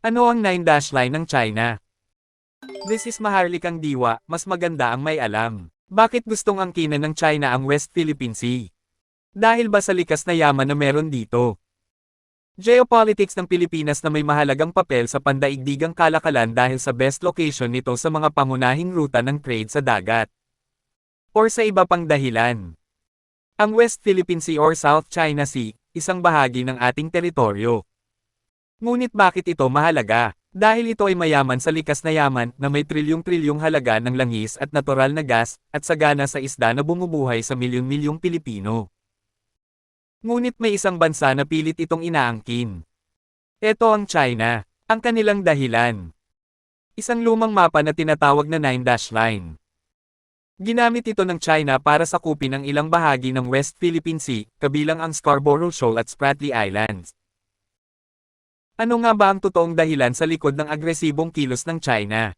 Ano ang 9-dash line ng China? This is maharlikang diwa, mas maganda ang may alam. Bakit gustong angkinan ng China ang West Philippine Sea? Dahil ba sa likas na yaman na meron dito? Geopolitics ng Pilipinas na may mahalagang papel sa pandaigdigang kalakalan dahil sa best location nito sa mga pangunahing ruta ng trade sa dagat. Or sa iba pang dahilan. Ang West Philippine Sea or South China Sea, isang bahagi ng ating teritoryo. Ngunit bakit ito mahalaga? Dahil ito ay mayaman sa likas na yaman na may trilyong-trilyong halaga ng langis at natural na gas at sagana sa isda na bumubuhay sa milyon-milyong Pilipino. Ngunit may isang bansa na pilit itong inaangkin. Ito ang China, ang kanilang dahilan. Isang lumang mapa na tinatawag na 9-dash line. Ginamit ito ng China para sakupin ang ilang bahagi ng West Philippine Sea, kabilang ang Scarborough Shoal at Spratly Islands. Ano nga ba ang totoong dahilan sa likod ng agresibong kilos ng China?